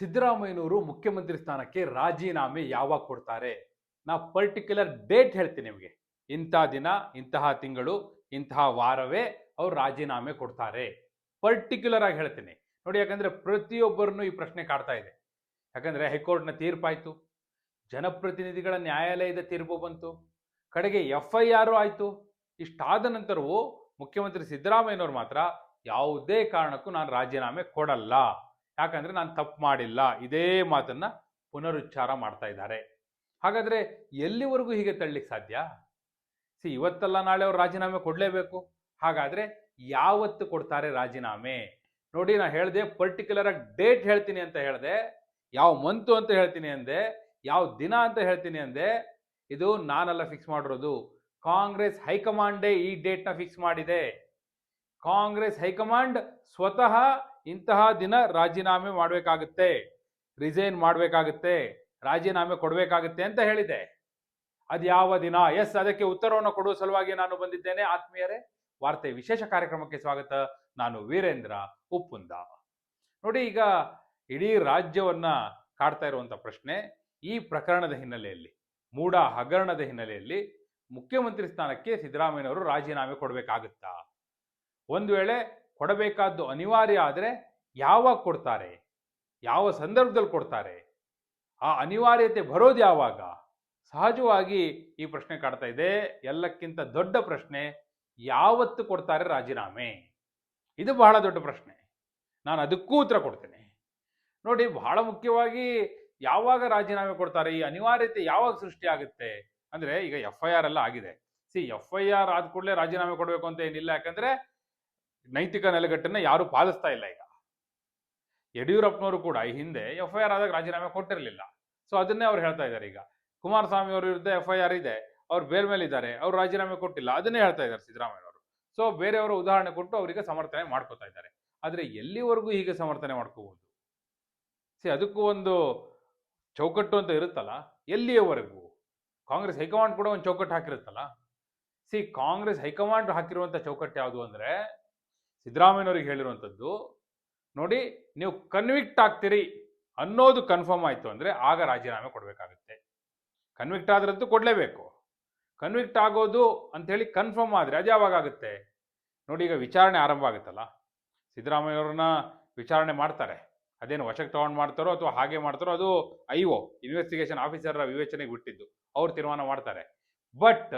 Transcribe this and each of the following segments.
ಸಿದ್ದರಾಮಯ್ಯನವರು ಮುಖ್ಯಮಂತ್ರಿ ಸ್ಥಾನಕ್ಕೆ ರಾಜೀನಾಮೆ ಯಾವಾಗ ಕೊಡ್ತಾರೆ? ನಾ ಪರ್ಟಿಕ್ಯುಲರ್ ಡೇಟ್ ಹೇಳ್ತೀನಿ ನಿಮಗೆ. ಇಂಥ ದಿನ, ಇಂತಹ ತಿಂಗಳು ಇಂತಹ ವಾರವೇ ಅವ್ರು ರಾಜೀನಾಮೆ ಕೊಡ್ತಾರೆ. ಪರ್ಟಿಕ್ಯುಲರ್ ಆಗಿ ಹೇಳ್ತೀನಿ. ನೋಡಿ, ಯಾಕಂದ್ರೆ ಪ್ರತಿಯೊಬ್ಬರನ್ನು ಈ ಪ್ರಶ್ನೆ ಕಾಡ್ತಾ ಇದೆ. ಯಾಕಂದ್ರೆ ಹೈಕೋರ್ಟ್ನ ತೀರ್ಪಾಯ್ತು. ಜನಪ್ರತಿನಿಧಿಗಳ ನ್ಯಾಯಾಲಯದ ತೀರ್ಪು ಬಂತು. ಕಡೆಗೆ ಎಫ್ ಐ ಆರ್ ಆಯ್ತು. ಇಷ್ಟಾದ ನಂತರವೂ ಮುಖ್ಯಮಂತ್ರಿ ಸಿದ್ದರಾಮಯ್ಯನವರು ಮಾತ್ರ ಯಾವುದೇ ಕಾರಣಕ್ಕೂ ನಾನು ರಾಜೀನಾಮೆ ಕೊಡಲ್ಲ. ಯಾಕಂದ್ರೆ ನಾನು ತಪ್ಪು ಮಾಡಿಲ್ಲ. ಇದೇ ಮಾತನ್ನ ಪುನರುಚ್ಚಾರ ಮಾಡ್ತಾ ಇದ್ದಾರೆ. ಹಾಗಾದ್ರೆ ಎಲ್ಲಿವರೆಗೂ ಹೀಗೆ ತಳ್ಳಿಕ್ ಸಾಧ್ಯ? ಸಿ, ಇವತ್ತಲ್ಲ ನಾಳೆ ಅವ್ರು ರಾಜೀನಾಮೆ ಕೊಡಲೇಬೇಕು. ಹಾಗಾದ್ರೆ ಯಾವತ್ತು ಕೊಡ್ತಾರೆ ರಾಜೀನಾಮೆ? ನೋಡಿ, ನಾ ಹೇಳ್ದೆ ಪರ್ಟಿಕ್ಯುಲರ್ ಆಗಿ ಡೇಟ್ ಹೇಳ್ತೀನಿ ಅಂತ ಹೇಳಿದೆ, ಯಾವ ಮಂತು ಅಂತ ಹೇಳ್ತೀನಿ ಅಂದೆ, ಯಾವ ದಿನ ಅಂತ ಹೇಳ್ತೀನಿ ಅಂದೆ, ಇದು ನಾನೆಲ್ಲ ಫಿಕ್ಸ್ ಮಾಡಿರೋದು. ಕಾಂಗ್ರೆಸ್ ಹೈಕಮಾಂಡೇ ಈ ಡೇಟ್ನ ಫಿಕ್ಸ್ ಮಾಡಿದೆ. ಕಾಂಗ್ರೆಸ್ ಹೈಕಮಾಂಡ್ ಸ್ವತಃ ಇಂತಹ ದಿನ ರಾಜೀನಾಮೆ ಮಾಡಬೇಕಾಗುತ್ತೆ ರಿಸೈನ್ ಮಾಡಬೇಕಾಗುತ್ತೆ, ರಾಜೀನಾಮೆ ಕೊಡಬೇಕಾಗುತ್ತೆ ಅಂತ ಹೇಳಿದೆ. ಅದು ಯಾವ ದಿನ? ಎಸ್, ಅದಕ್ಕೆ ಉತ್ತರವನ್ನು ಕೊಡುವ ಸಲುವಾಗಿ ನಾನು ಬಂದಿದ್ದೇನೆ, ಆತ್ಮೀಯರೇ. ವಾರ್ತೆ ವಿಶೇಷ ಕಾರ್ಯಕ್ರಮಕ್ಕೆ ಸ್ವಾಗತ. ನಾನು ವೀರೇಂದ್ರ ಉಪ್ಪುಂದ. ನೋಡಿ, ಈಗ ಇಡೀ ರಾಜ್ಯವನ್ನ ಕಾಡ್ತಾ ಇರುವಂತ ಪ್ರಶ್ನೆ, ಈ ಪ್ರಕರಣದ ಹಿನ್ನೆಲೆಯಲ್ಲಿ ಮೂಡ ಹಗರಣದ ಹಿನ್ನೆಲೆಯಲ್ಲಿ ಮುಖ್ಯಮಂತ್ರಿ ಸ್ಥಾನಕ್ಕೆ ಸಿದ್ದರಾಮಯ್ಯನವರು ರಾಜೀನಾಮೆ ಕೊಡಬೇಕಾಗುತ್ತಾ? ಒಂದು ವೇಳೆ ಕೊಡಬೇಕಾದ್ದು ಅನಿವಾರ್ಯ ಆದರೆ ಯಾವಾಗ ಕೊಡ್ತಾರೆ? ಯಾವ ಸಂದರ್ಭದಲ್ಲಿ ಕೊಡ್ತಾರೆ? ಆ ಅನಿವಾರ್ಯತೆ ಬರೋದು ಯಾವಾಗ? ಸಹಜವಾಗಿ ಈ ಪ್ರಶ್ನೆ ಕಾಡ್ತಾ ಇದೆ. ಎಲ್ಲಕ್ಕಿಂತ ದೊಡ್ಡ ಪ್ರಶ್ನೆ, ಯಾವತ್ತು ಕೊಡ್ತಾರೆ ರಾಜೀನಾಮೆ? ಇದು ಬಹಳ ದೊಡ್ಡ ಪ್ರಶ್ನೆ. ನಾನು ಅದಕ್ಕೂ ಉತ್ತರ ಕೊಡ್ತೇನೆ. ನೋಡಿ, ಬಹಳ ಮುಖ್ಯವಾಗಿ ಯಾವಾಗ ರಾಜೀನಾಮೆ ಕೊಡ್ತಾರೆ? ಈ ಅನಿವಾರ್ಯತೆ ಯಾವಾಗ ಸೃಷ್ಟಿ ಆಗುತ್ತೆ? ಅಂದ್ರೆ ಈಗ ಎಫ್ ಐ ಆರ್ ಎಲ್ಲ ಆಗಿದೆ. ಸಿ ಎಫ್ ಐ ಆರ್ ಆದ ಕೂಡಲೇ ರಾಜೀನಾಮೆ ಕೊಡಬೇಕು ಅಂತ ಏನಿಲ್ಲ. ಯಾಕಂದ್ರೆ ನೈತಿಕ ನೆಲೆಗಟ್ಟನ್ನ ಯಾರು ಪಾಲಿಸ್ತಾ ಇಲ್ಲ ಈಗ. ಯಡಿಯೂರಪ್ಪನವರು ಕೂಡ ಈ ಹಿಂದೆ ಎಫ್ ಐ ಆರ್ ಆದಾಗ ರಾಜೀನಾಮೆ ಕೊಟ್ಟಿರಲಿಲ್ಲ. ಸೊ ಅದನ್ನೇ ಅವ್ರು ಹೇಳ್ತಾ ಇದ್ದಾರೆ ಈಗ. ಕುಮಾರಸ್ವಾಮಿ ಅವರ ವಿರುದ್ಧ ಎಫ್ ಐ ಆರ್ ಇದೆ, ಅವ್ರು ಬೇರೆ ಮೇಲೆ ಇದ್ದಾರೆ, ಅವ್ರು ರಾಜೀನಾಮೆ ಕೊಟ್ಟಿಲ್ಲ, ಅದನ್ನೇ ಹೇಳ್ತಾ ಇದ್ದಾರೆ ಸಿದ್ದರಾಮಯ್ಯನವರು. ಸೊ ಬೇರೆಯವರು ಉದಾಹರಣೆ ಕೊಟ್ಟು ಅವರಿಗೆ ಸಮರ್ಥನೆ ಮಾಡ್ಕೋತಾ ಇದ್ದಾರೆ. ಆದರೆ ಎಲ್ಲಿವರೆಗೂ ಹೀಗೆ ಸಮರ್ಥನೆ ಮಾಡ್ಕೋಬಹುದು? ಸಿ ಅದಕ್ಕೂ ಒಂದು ಚೌಕಟ್ಟು ಅಂತ ಇರುತ್ತಲ್ಲ, ಎಲ್ಲಿಯವರೆಗೂ? ಕಾಂಗ್ರೆಸ್ ಹೈಕಮಾಂಡ್ ಕೂಡ ಒಂದು ಚೌಕಟ್ಟು ಹಾಕಿರುತ್ತಲ್ಲ. ಸಿ ಕಾಂಗ್ರೆಸ್ ಹೈಕಮಾಂಡ್ ಹಾಕಿರುವಂತ ಚೌಕಟ್ಟು ಯಾವುದು ಅಂದ್ರೆ ಸಿದ್ದರಾಮಯ್ಯನವರಿಗೆ ಹೇಳಿರುವಂಥದ್ದು, ನೋಡಿ, ನೀವು ಕನ್ವಿಕ್ಟ್ ಆಗ್ತೀರಿ ಅನ್ನೋದು ಕನ್ಫರ್ಮ್ ಆಯಿತು ಅಂದರೆ ಆಗ ರಾಜೀನಾಮೆ ಕೊಡಬೇಕಾಗುತ್ತೆ. ಕನ್ವಿಕ್ಟ್ ಆದ್ರಂತೂ ಕೊಡಲೇಬೇಕು. ಕನ್ವಿಕ್ಟ್ ಆಗೋದು ಅಂಥೇಳಿ ಕನ್ಫರ್ಮ್ ಆದರೆ ಅದು ಯಾವಾಗ ಆಗುತ್ತೆ? ನೋಡಿ, ಈಗ ವಿಚಾರಣೆ ಆರಂಭ ಆಗುತ್ತಲ್ಲ, ಸಿದ್ದರಾಮಯ್ಯವ್ರನ್ನ ವಿಚಾರಣೆ ಮಾಡ್ತಾರೆ. ಅದೇನು ವಶಕ್ಕೆ ತಗೊಂಡು ಮಾಡ್ತಾರೋ ಅಥವಾ ಹಾಗೆ ಮಾಡ್ತಾರೋ ಅದು ಐ ಒ ಇನ್ವೆಸ್ಟಿಗೇಷನ್ ಆಫೀಸರ್ರ ವಿವೇಚನೆಗೆ ಬಿಟ್ಟಿದ್ದು, ಅವ್ರು ತೀರ್ಮಾನ ಮಾಡ್ತಾರೆ. ಬಟ್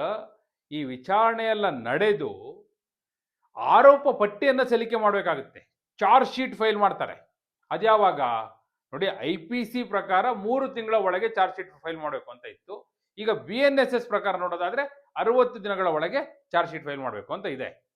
ಈ ವಿಚಾರಣೆ ಎಲ್ಲ ನಡೆದು ಆರೋಪ ಪಟ್ಟಿಯನ್ನು ಸಲ್ಲಿಕೆ ಮಾಡಬೇಕಾಗುತ್ತೆ. ಚಾರ್ಜ್ ಶೀಟ್ ಫೈಲ್ ಮಾಡ್ತಾರೆ. ಅದ್ಯಾವಾಗ ನೋಡಿ, ಐ ಪಿ ಸಿ ಪ್ರಕಾರ ಮೂರು ತಿಂಗಳ ಒಳಗೆ ಚಾರ್ಜ್ ಶೀಟ್ ಫೈಲ್ ಮಾಡಬೇಕು ಅಂತ ಇತ್ತು. ಈಗ ಬಿ ಎನ್ ಎಸ್ ಎಸ್ ಪ್ರಕಾರ ನೋಡೋದಾದ್ರೆ ಅರವತ್ತು ದಿನಗಳ ಒಳಗೆ ಚಾರ್ಜ್ ಶೀಟ್ ಫೈಲ್ ಮಾಡಬೇಕು ಅಂತ ಇದೆ.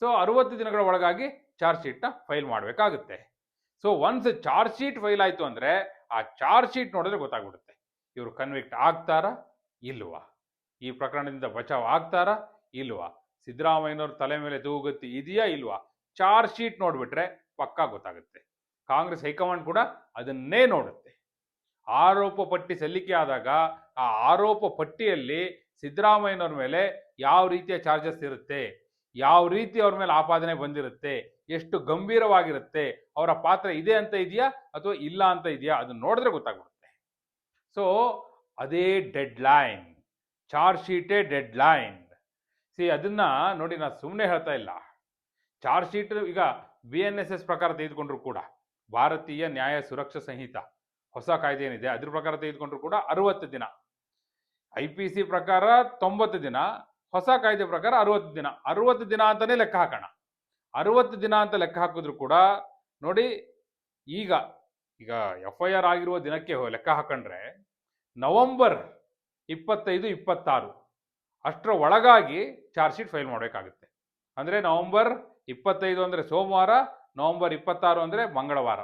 ಸೊ, ಅರವತ್ತು ದಿನಗಳ ಒಳಗಾಗಿ ಚಾರ್ಜ್ ಶೀಟ್ನ ಫೈಲ್ ಮಾಡಬೇಕಾಗುತ್ತೆ. So once charge sheet file ಆಯ್ತು ಅಂದ್ರೆ ಆ ಚಾರ್ಜ್ ಶೀಟ್ ನೋಡಿದ್ರೆ ಗೊತ್ತಾಗ್ಬಿಡುತ್ತೆ. ಇವರು ಕನ್ವಿಕ್ಟ್ ಆಗ್ತಾರಾ? ಇಲ್ವಾ? ಈ ಪ್ರಕರಣದಿಂದ ಬಚಾವ್ ಆಗ್ತಾರಾ? ಇಲ್ವಾ? ಸಿದ್ದರಾಮಯ್ಯನವ್ರ ತಲೆ ಮೇಲೆ ತೂಗುತ್ತಿ ಇದೆಯಾ ಇಲ್ವಾ? ಚಾರ್ಜ್ ಶೀಟ್ ನೋಡಿಬಿಟ್ರೆ ಪಕ್ಕಾ ಗೊತ್ತಾಗುತ್ತೆ. ಕಾಂಗ್ರೆಸ್ ಹೈಕಮಾಂಡ್ ಕೂಡ ಅದನ್ನೇ ನೋಡುತ್ತೆ. ಆರೋಪ ಪಟ್ಟಿ ಸಲ್ಲಿಕೆ ಆದಾಗ ಆ ಆರೋಪ ಪಟ್ಟಿಯಲ್ಲಿ ಸಿದ್ದರಾಮಯ್ಯನವ್ರ ಮೇಲೆ ಯಾವ ರೀತಿಯ ಚಾರ್ಜಸ್ ಇರುತ್ತೆ? ಯಾವ ರೀತಿ ಅವ್ರ ಮೇಲೆ ಆಪಾದನೆ ಬಂದಿರುತ್ತೆ? ಎಷ್ಟು ಗಂಭೀರವಾಗಿರುತ್ತೆ? ಅವರ ಪಾತ್ರ ಇದೆ ಅಂತ ಇದೆಯಾ ಅಥವಾ ಇಲ್ಲ ಅಂತ ಇದೆಯಾ ಅದನ್ನ ನೋಡಿದ್ರೆ ಗೊತ್ತಾಗ್ಬಿಡುತ್ತೆ. ಸೊ ಅದೇ ಡೆಡ್ ಲೈನ್ ಚಾರ್ಜ್ ಶೀಟೇ ಡೆಡ್ ಲೈನ್ ಸಿ, ಅದನ್ನ ನೋಡಿ ನಾನು ಸುಮ್ಮನೆ ಹೇಳ್ತಾ ಇಲ್ಲ. ಚಾರ್ಜ್ ಶೀಟ್ ಈಗ ಬಿ ಎನ್ ಎಸ್ ಎಸ್ ಪ್ರಕಾರ ತೆಗೆದುಕೊಂಡ್ರು ಕೂಡ. ಭಾರತೀಯ ನ್ಯಾಯ ಸುರಕ್ಷಾ ಸಂಹಿತ. ಹೊಸ ಕಾಯ್ದೆ ಏನಿದೆ ಅದ್ರ ಪ್ರಕಾರ ತೆಗೆದುಕೊಂಡ್ರು ಕೂಡ ಅರವತ್ತು ದಿನ. ಐ ಪಿ ಸಿ ಪ್ರಕಾರ ತೊಂಬತ್ತು ದಿನ, ಹೊಸ ಕಾಯ್ದೆ ಪ್ರಕಾರ ಅರವತ್ತು ದಿನ. ಅರವತ್ತು ದಿನ ಅಂತಾನೆ ಲೆಕ್ಕ ಹಾಕೋಣ. ಅರವತ್ತು ದಿನ ಅಂತ ಲೆಕ್ಕ ಹಾಕಿದ್ರು ಕೂಡ, ನೋಡಿ, ಈಗ ಈಗ ಎಫ್ ಐ ಆರ್ ಆಗಿರುವ ದಿನಕ್ಕೆ ಲೆಕ್ಕ ಹಾಕೊಂಡ್ರೆ, ನವೆಂಬರ್ ಇಪ್ಪತ್ತೈದು, ಇಪ್ಪತ್ತಾರು. ಅಷ್ಟರ ಒಳಗಾಗಿ ಚಾರ್ಜ್ ಶೀಟ್ ಫೈಲ್ ಮಾಡಬೇಕಾಗುತ್ತೆ. ಅಂದರೆ ನವಂಬರ್ ಇಪ್ಪತ್ತೈದು ಅಂದರೆ ಸೋಮವಾರ, ನವಂಬರ್ ಇಪ್ಪತ್ತಾರು ಅಂದರೆ ಮಂಗಳವಾರ.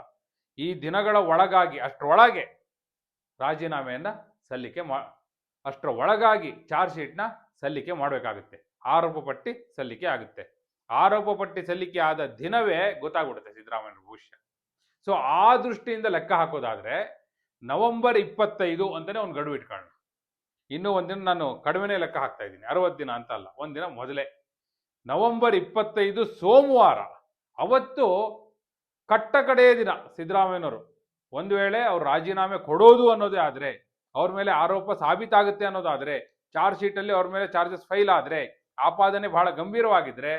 ಈ ದಿನಗಳ ಒಳಗಾಗಿ ಅಷ್ಟರೊಳಗೆ ರಾಜೀನಾಮೆಯನ್ನು ಸಲ್ಲಿಕೆ ಮಾ, ಅಷ್ಟರ ಒಳಗಾಗಿ ಚಾರ್ಜ್ ಶೀಟ್ನ ಸಲ್ಲಿಕೆ ಮಾಡಬೇಕಾಗುತ್ತೆ. ಆರೋಪ ಪಟ್ಟಿ ಸಲ್ಲಿಕೆ ಆಗುತ್ತೆ. ಆರೋಪ ಪಟ್ಟಿ ಸಲ್ಲಿಕೆ ಆದ ದಿನವೇ ಗೊತ್ತಾಗ್ಬಿಡುತ್ತೆ ಸಿದ್ದರಾಮಯ್ಯ ಭವಿಷ್ಯ. ಸೊ ಆ ದೃಷ್ಟಿಯಿಂದ ಲೆಕ್ಕ ಹಾಕೋದಾದ್ರೆ ನವೆಂಬರ್ ಇಪ್ಪತ್ತೈದು ಅಂತಲೇ ಒಂದು ಗಡುವು ಇಟ್ಕೊಳ್ಳೋಣ. ಇನ್ನೂ ಒಂದಿನ ನಾನು ಕಡಿಮೆನೇ ಲೆಕ್ಕ ಹಾಕ್ತಾ ಇದ್ದೀನಿ. ಅರವತ್ತು ದಿನ ಅಂತ ಅಲ್ಲ ಒಂದಿನ ಮೊದಲೇ. ನವೆಂಬರ್ ಇಪ್ಪತ್ತೈದು ಸೋಮವಾರ, ಅವತ್ತು ಕಟ್ಟ ಕಡೆಯ ದಿನ ಸಿದ್ದರಾಮಯ್ಯನವರು. ಒಂದು ವೇಳೆ ಅವ್ರು ರಾಜೀನಾಮೆ ಕೊಡೋದು ಅನ್ನೋದೇ ಆದರೆ, ಅವ್ರ ಮೇಲೆ ಆರೋಪ ಸಾಬೀತಾಗುತ್ತೆ ಅನ್ನೋದಾದರೆ, ಚಾರ್ಜ್ ಶೀಟಲ್ಲಿ ಅವ್ರ ಮೇಲೆ ಚಾರ್ಜಸ್ ಫೈಲ್ ಆದರೆ, ಆಪಾದನೆ ಬಹಳ ಗಂಭೀರವಾಗಿದ್ರೆ,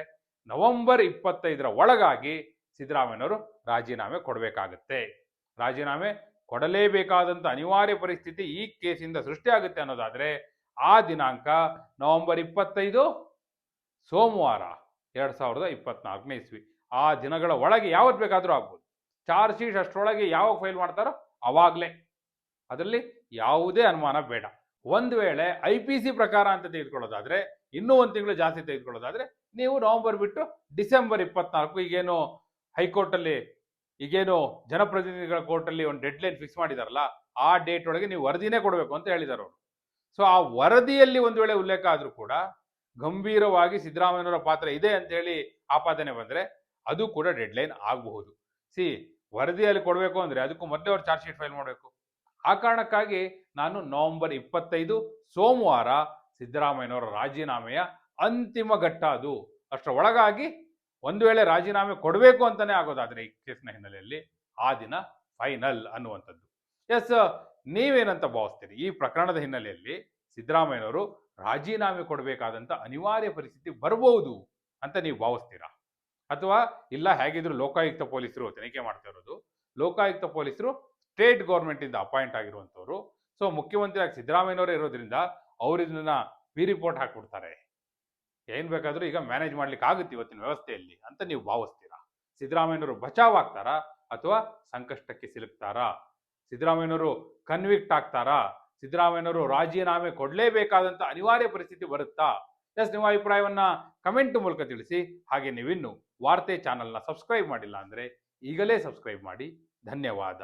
ನವೆಂಬರ್ ಇಪ್ಪತ್ತೈದರ ಒಳಗಾಗಿ ಸಿದ್ದರಾಮಯ್ಯನವರು ರಾಜೀನಾಮೆ ಕೊಡಬೇಕಾಗತ್ತೆ. ರಾಜೀನಾಮೆ ಕೊಡಲೇಬೇಕಾದಂತ ಅನಿವಾರ್ಯ ಪರಿಸ್ಥಿತಿ ಈ ಕೇಸಿಂದ ಸೃಷ್ಟಿಯಾಗುತ್ತೆ ಅನ್ನೋದಾದರೆ ಆ ದಿನಾಂಕ ನವೆಂಬರ್ ಇಪ್ಪತ್ತೈದು ಸೋಮವಾರ ಎರಡು ಸಾವಿರದ ಇಪ್ಪತ್ನಾಲ್ಕನೇ ಇಸ್ವಿ. ಆ ದಿನಗಳ ಒಳಗೆ ಯಾವತ್ತು ಬೇಕಾದರೂ ಆಗ್ಬೋದು. ಚಾರ್ಜ್ ಶೀಟ್ ಅಷ್ಟರೊಳಗೆ ಯಾವಾಗ ಫೈಲ್ ಮಾಡ್ತಾರೋ ಅವಾಗಲೇ. ಅದರಲ್ಲಿ ಯಾವುದೇ ಅನುಮಾನ ಬೇಡ. ಒಂದು ವೇಳೆ ಐ ಪಿ ಸಿ ಪ್ರಕಾರ ಅಂತ ತೆಗೆದುಕೊಳ್ಳೋದಾದರೆ, ಇನ್ನೂ ಒಂದು ತಿಂಗಳು ಜಾಸ್ತಿ ತೆಗೆದುಕೊಳ್ಳೋದಾದರೆ, ನೀವು ನವೆಂಬರ್ ಬಿಟ್ಟು ಡಿಸೆಂಬರ್ ಇಪ್ಪತ್ನಾಲ್ಕು ಈಗೇನು ಹೈಕೋರ್ಟಲ್ಲಿ ಈಗೇನು ಜನಪ್ರತಿನಿಧಿಗಳ ಕೋರ್ಟಲ್ಲಿ ಒಂದು ಡೆಡ್ ಲೈನ್ ಫಿಕ್ಸ್ ಮಾಡಿದಾರಲ್ಲ, ಆ ಡೇಟ್ ಒಳಗೆ ನೀವು ವರದಿನೇ ಕೊಡಬೇಕು ಅಂತ ಹೇಳಿದಾರೆ ಅವರು. ಸೊ ಆ ವರದಿಯಲ್ಲಿ ಒಂದು ವೇಳೆ ಉಲ್ಲೇಖ ಆದರೂ ಕೂಡ ಗಂಭೀರವಾಗಿ ಸಿದ್ದರಾಮಯ್ಯನವರ ಪಾತ್ರ ಇದೆ ಅಂತ ಹೇಳಿ ಆಪಾದನೆ ಬಂದ್ರೆ ಅದು ಕೂಡ ಡೆಡ್ ಲೈನ್ ಆಗಬಹುದು. ಸಿ ವರದಿಯಲ್ಲಿ ಕೊಡಬೇಕು ಅಂದ್ರೆ ಅದಕ್ಕೂ ಮೊದಲೇ ಅವ್ರು ಚಾರ್ಜ್ ಶೀಟ್ ಫೈಲ್ ಮಾಡಬೇಕು. ಆ ಕಾರಣಕ್ಕಾಗಿ ನಾನು ನವೆಂಬರ್ ಇಪ್ಪತ್ತೈದು ಸೋಮವಾರ ಸಿದ್ದರಾಮಯ್ಯನವರ ರಾಜೀನಾಮೆಯ ಅಂತಿಮ ಘಟ್ಟ ಅದು. ಅಷ್ಟರ ಒಳಗಾಗಿ ಒಂದು ವೇಳೆ ರಾಜೀನಾಮೆ ಕೊಡಬೇಕು ಅಂತಲೇ ಆಗೋದಾದರೆ ಈ ಕೇಸ್ನ ಹಿನ್ನೆಲೆಯಲ್ಲಿ ಆ ದಿನ ಫೈನಲ್ ಅನ್ನುವಂಥದ್ದು. ಎಸ್, ನೀವೇನಂತ ಭಾವಿಸ್ತೀರಿ? ಈ ಪ್ರಕರಣದ ಹಿನ್ನೆಲೆಯಲ್ಲಿ ಸಿದ್ದರಾಮಯ್ಯನವರು ರಾಜೀನಾಮೆ ಕೊಡಬೇಕಾದಂತ ಅನಿವಾರ್ಯ ಪರಿಸ್ಥಿತಿ ಬರಬಹುದು ಅಂತ ನೀವು ಭಾವಿಸ್ತೀರಾ? ಅಥವಾ ಇಲ್ಲ, ಹೇಗಿದ್ರು ಲೋಕಾಯುಕ್ತ ಪೊಲೀಸರು ತನಿಖೆ ಮಾಡ್ತಾ ಇರೋದು, ಲೋಕಾಯುಕ್ತ ಪೊಲೀಸರು ಸ್ಟೇಟ್ ಗೌರ್ಮೆಂಟಿಂದ ಅಪಾಯಿಂಟ್ ಆಗಿರುವಂತವ್ರು ಸೊ, ಮುಖ್ಯಮಂತ್ರಿಯಾಗಿ ಸಿದ್ದರಾಮಯ್ಯನವರೇ ಇರೋದ್ರಿಂದ ಅವರಿದನ್ನ ಪಿ ರಿಪೋರ್ಟ್ ಹಾಕ್ಬಿಡ್ತಾರೆ. ಏನ್ ಬೇಕಾದ್ರೂ ಈಗ ಮ್ಯಾನೇಜ್ ಮಾಡ್ಲಿಕ್ಕೆ ಆಗುತ್ತೆ ಇವತ್ತಿನ ವ್ಯವಸ್ಥೆಯಲ್ಲಿ ಅಂತ ನೀವು ಭಾವಿಸ್ತೀರಾ? ಸಿದ್ದರಾಮಯ್ಯನವರು ಬಚಾವ್ ಆಗ್ತಾರಾ ಅಥವಾ ಸಂಕಷ್ಟಕ್ಕೆ ಸಿಲುಕ್ತಾರಾ? ಸಿದ್ದರಾಮಯ್ಯನವರು ಕನ್ವಿಕ್ಟ್ ಆಗ್ತಾರಾ? ಸಿದ್ದರಾಮಯ್ಯನವರು ರಾಜೀನಾಮೆ ಕೊಡಲೇಬೇಕಾದಂತ ಅನಿವಾರ್ಯ ಪರಿಸ್ಥಿತಿ ಬರುತ್ತಾ? ಎಸ್ ನಿಮ್ಮ ಅಭಿಪ್ರಾಯವನ್ನ ಕಮೆಂಟ್ ಮೂಲಕ ತಿಳಿಸಿ. ಹಾಗೆ ನೀವಿನ್ನು ವಾರ್ತೆ ಚಾನೆಲ್ನ ಸಬ್ಸ್ಕ್ರೈಬ್ ಮಾಡಿಲ್ಲ ಅಂದ್ರೆ ಈಗಲೇ ಸಬ್ಸ್ಕ್ರೈಬ್ ಮಾಡಿ. ಧನ್ಯವಾದ.